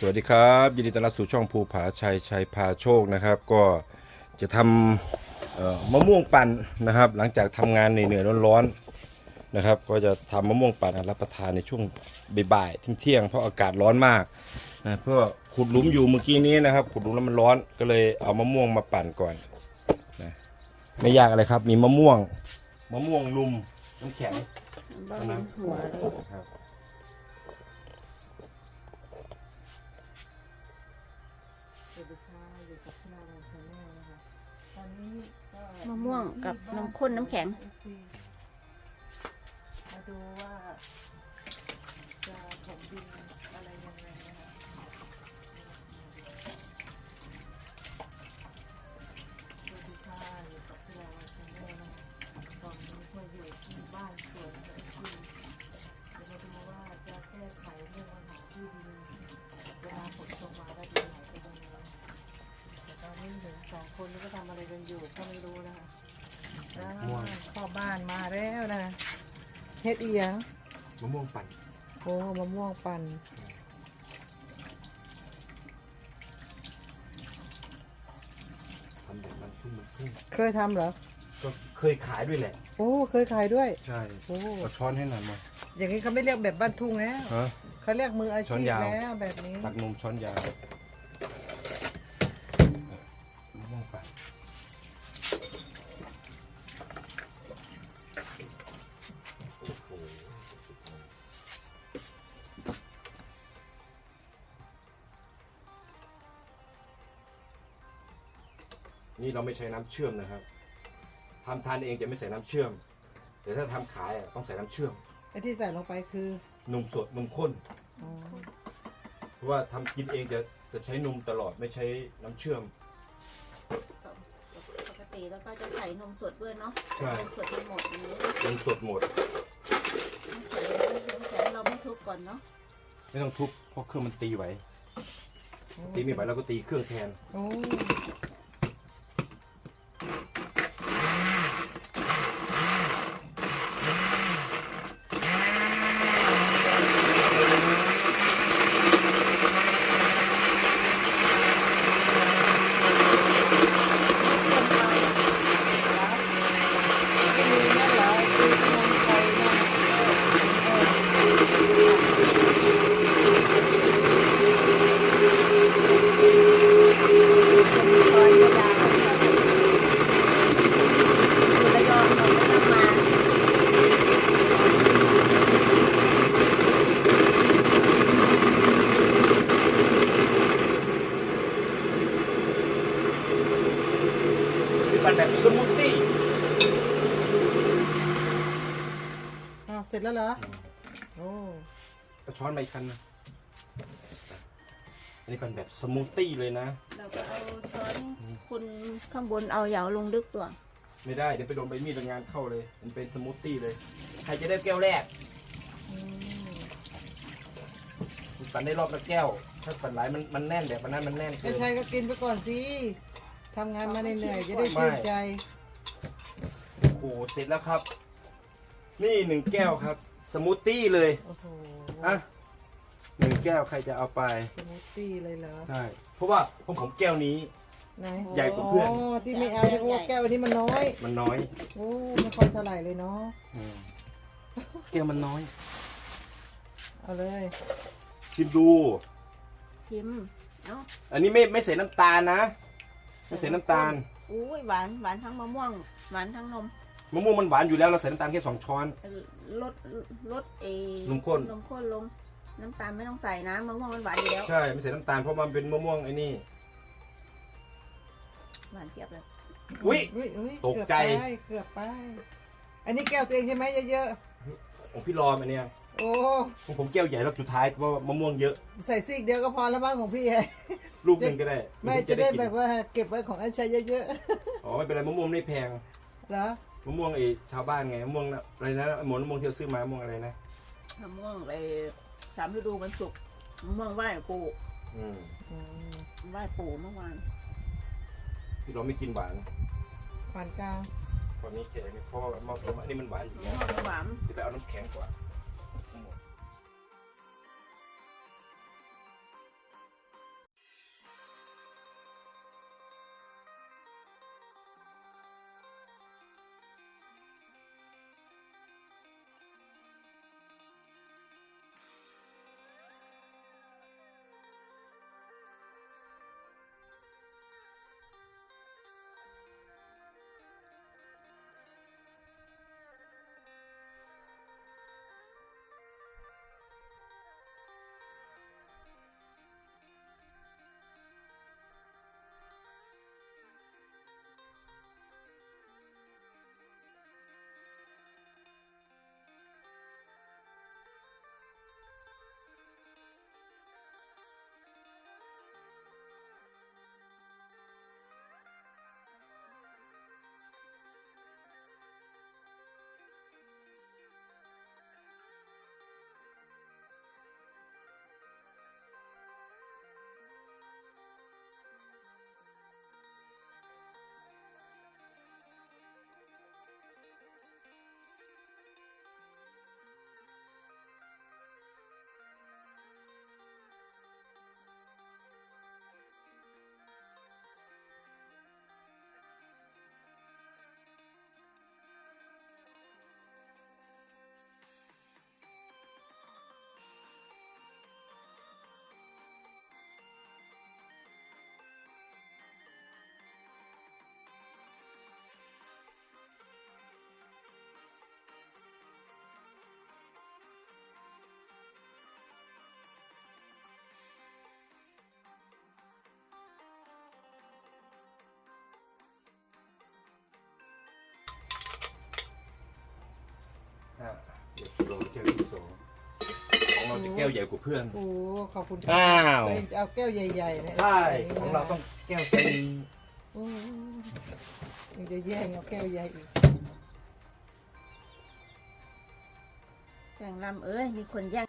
สวัสดีครับยินดีต้อนรับสู่ช่องภูผาชัยชัยพาโชคนะครับ ก็จะทำเอ่อมะม่วงปั่นนะครับ หลังจากทำงานเหนื่อยๆร้อนๆนะครับ ก็จะทำมะม่วงปั่นรับประทานในช่วงบ่ายๆเที่ยงๆเพราะอากาศร้อนมากนะเพื่อขุดหลุมอยู่เมื่อกี้นี้นะครับ ขุดหลุมแล้วมันร้อนก็เลยเอามะม่วงมาปั่นก่อนนะไม่ยากอะไรครับ มีมะม่วงมะม่วงนุ่มน้ำแข็งบ้าเป็นหัวเลยครับ มะม่วงกับน้ำข้นน้ำแข็ง มาดูว่าจะถมดิน เฮ็ดอีหยังมะม่วงปั่นโอ้มะม่วงปั่นทำแบบมันทุ่มมันทุ่มเคยทำเหรอ ก็เคยขายด้วยแหละ โอ้เคยขายด้วย ใช่โอ้ เอาช้อนให้หน่อยมาอย่างนี้เขาไม่เรียกแบบบ้านทุ่งแล้วฮะเขาเรียกมืออาช้อนชีพยาวแล้วแบบนี้ ตักนมช้อนยาว นี่เราไม่ใช้น้ำเชื่อมนะครับทำทานเองจะไม่ใส่น้ำเชื่อม แต่ถ้าทำขายอะต้องใส่น้ำเชื่อมไอ้ที่ใส่ลงไปคือนมสดนมข้นอ๋อเพราะว่าทำกินเองจะจะใช้นมตลอดไม่ใช้น้ำเชื่อมปกติแล้วก็จะใส่นมสดด้วยเนาะใช่นมสดทั้งหมดอย่างนี้นมสดหมดน้ำแข็งน้ำแข็งเราไม่ทุบก่อนเนาะไม่ต้องทุบเพราะเครื่องมันตีไหวตีไม่ไหวเราก็ตีเครื่องแทน โอ้ ไม่มีนั่นเหรอคือกำลังไปนั่นเออ ตอนเวลาอยู่ระยองเราก็ทำมา คือปั่นแบบสมูทตี้ อ้าว เสร็จแล้วเหรอ โอ้เอาช้อนมาอีกคันนะอันนี้ปั่นแบบสมูทตี้เลยนะ เราก็เอาช้อนคุณข้างบนเอาเหยาลงลึกตัว ไม่ได้ เดี๋ยวไปโดนใบมีดโดนงานเข้าเลย มันเป็นสมูทตี้เลย ใครจะได้แก้วแรกอืมปั่นได้รอบละแก้ว ถ้าปั่นหลายมันมันแน่นแบบมันนั้นมันแน่นไอ้เกินชัยก็กินไปก่อนสิทำงานมาเหนื่อยๆจะได้ชื่นใจ โอ้โหเสร็จแล้วครับ นี่หนึ่งแก้วครับ สมูทตี้เลยโอ้โหอะหนึ่งแก้วใครจะเอาไปสมูทตี้เลยเหรอใช่เพราะว่าผมผมแก้วนี้ ไหนใหญ่กว่าเพื่อนอ๋อที่ไม่เอาเพราะว่าแก้วอันนี้มันน้อยมันน้อยโอ้ไม่ค่อยเท่าไหร่เลยเนาะอืมแก้วมันน้อย เอาเลยชิมดู ชิมเอ้าอันนี้ไม่ไม่ใส่น้ำตาลนะ ไม่ใส่น้ำตาล อุ้ยหวานหวานทั้งมะม่วง หวานทั้งนม มะม่วงมันหวานอยู่แล้วเราใส่น้ำตาลแค่สองช้อน ลดลดเอนมข้น นมข้นลง น้ำตาลไม่ต้องใส่นะมะม่วงมันหวานอยู่แล้ว ใช่ไม่ใส่น้ำตาลเพราะมันเป็นมะม่วงไอ้นี่ หวานเทียบเลย อุ๊ย อุ๊ยอุ๊ยตกใจ เกือบไปเกือบไป อันนี้แก้วตัวเองใช่ไหมเยอะของพี่รอมอันเนี้ยๆ โอ้ ของผมแก้วใหญ่แล้วสุดท้ายเพราะว่ามะม่วงเยอะ ใส่ซีกเดียวก็พอแล้วบ้างของพี่ลูกหนึ่งก็ได้แม่ผจะได้กินแบบว่าเก็บไว้ของไอ้ชัยเยอะอ๋อไม่เป็นไรมะม่วงไม่แพง ๆ เหรอมะม่วงไอ้ชาวบ้านไงมะม่วงน่ะอะไรนะหมอนมะม่วงที่เราซื้อมามะม่วงอะไรนะมะม่วงไปสามฤดูมันสุกมะม่วงไหว้ปู่อืมอืมไหว้ปู่เมื่อวานพี่เราไม่กินหวานปานกลางตอนนี้แกไม่เพราะว่ามะม่วงอันนี้มันหวานอยู่มะแล้วม่วงหวาน ที่ไปเอาน้ำแข็งกว่า แก้วใหญ่กว่าเพื่อน โอ้ขอบคุณอ้าว ตัวเองจะเอาแก้วใหญ่ๆนะใช่นนี้ของเราต้องแก้วซีโอ้มันจะแย่งเอาแก้วใหญ่อีกแข่งลำเอ้ยมีคนแย่ง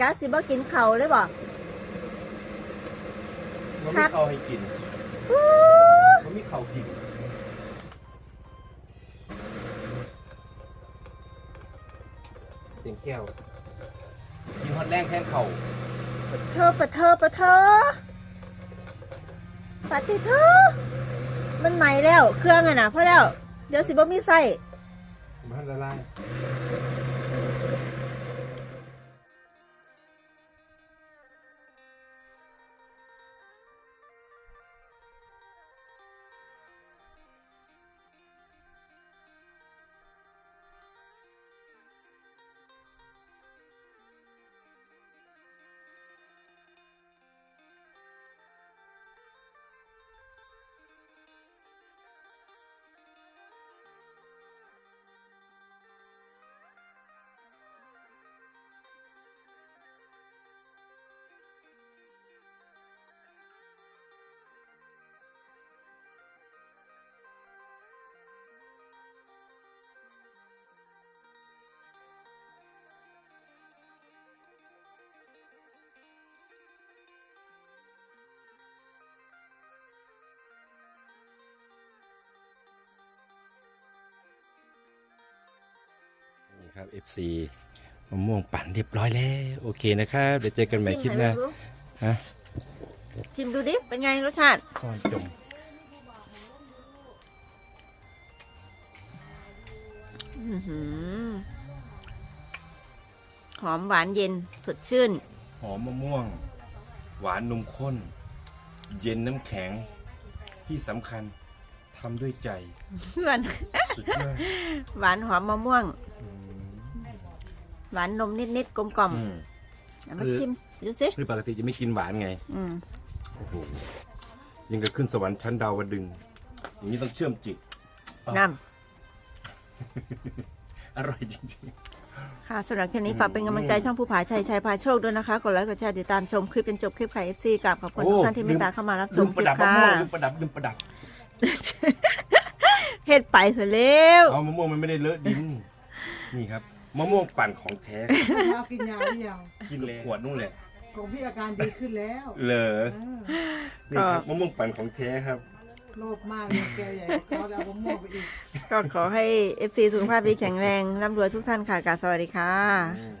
กาสิบ่กินเขาวเลยบ่มันครัไม่บเข้าให้กินมันไม่เข้ากินเต็มแก้วกินฮอตแรงแทนเข่าเธอปะเธอปะเธอปะติเธอมันใหม่แล้ว เครื่องอะนะพอแล้ว เดี๋ยวสิบ่มีไส้ มั นละลายนี่ครับ FC มะม่วงปั่นเรียบร้อยแล้ว โอเคนะครับ เดี๋ยวเจอกันใหม่คลิปหน้าฮะชิมดูดิ เป็นไงรสชาติซ่อนจมอื้อหือหอมหวานเย็นสดชื่น หอมมะม่วง หวานนมข้น เย็นน้ำแข็ง ที่สำคัญทำด้วยใจ เพื่อน สุดยอด หวานหอมมะม่วงอืม หวานนมนิดๆกลมกล่อมอืม เอามาคือ ชิมดูสิคือปกติจะไม่กินหวานไง อืมโอ้โห ยังกับขึ้นสวรรค์ชั้นดาวดึงอย่างนี้ต้องเชื่อมจิตน้อร่อยจริงำค่ะสำหรับคลิปนี้ฝากเป็นกำลังใจช่องภูผาชัยชัยพาโชคด้วยนะคะกดไลค์กดแชร์ติดตามชมคลิปจนจบคลิปไข่เอฟซีกับขอบคุณทุกท่านที่เมตตาเข้ามารับๆชลืมมคประลิปดับมะค่ะม่วงลืมประดับลืมประดับ เฮ็ดไปเสร็จแล้ว เอามะม่วงมันไม่ได้เลอะดิน นี่ครับ มะม่วงปั่นของแท้ เรากินยาหรือยังกินขวดนู่นแหละของพี่อาการดีขึ้นแล้วเหลอเออนี่ครับมะม่วงปั่นของแท้ครับ โลภมากเลยแกใหญ่กว่าเขาจะเอามะม่วงไปอีก ก็ขอให้เอฟซีสุขภาพดีแข็งแรงร่ำรวยทุกท่านค่ะกราบสวัสดีค่ะอืม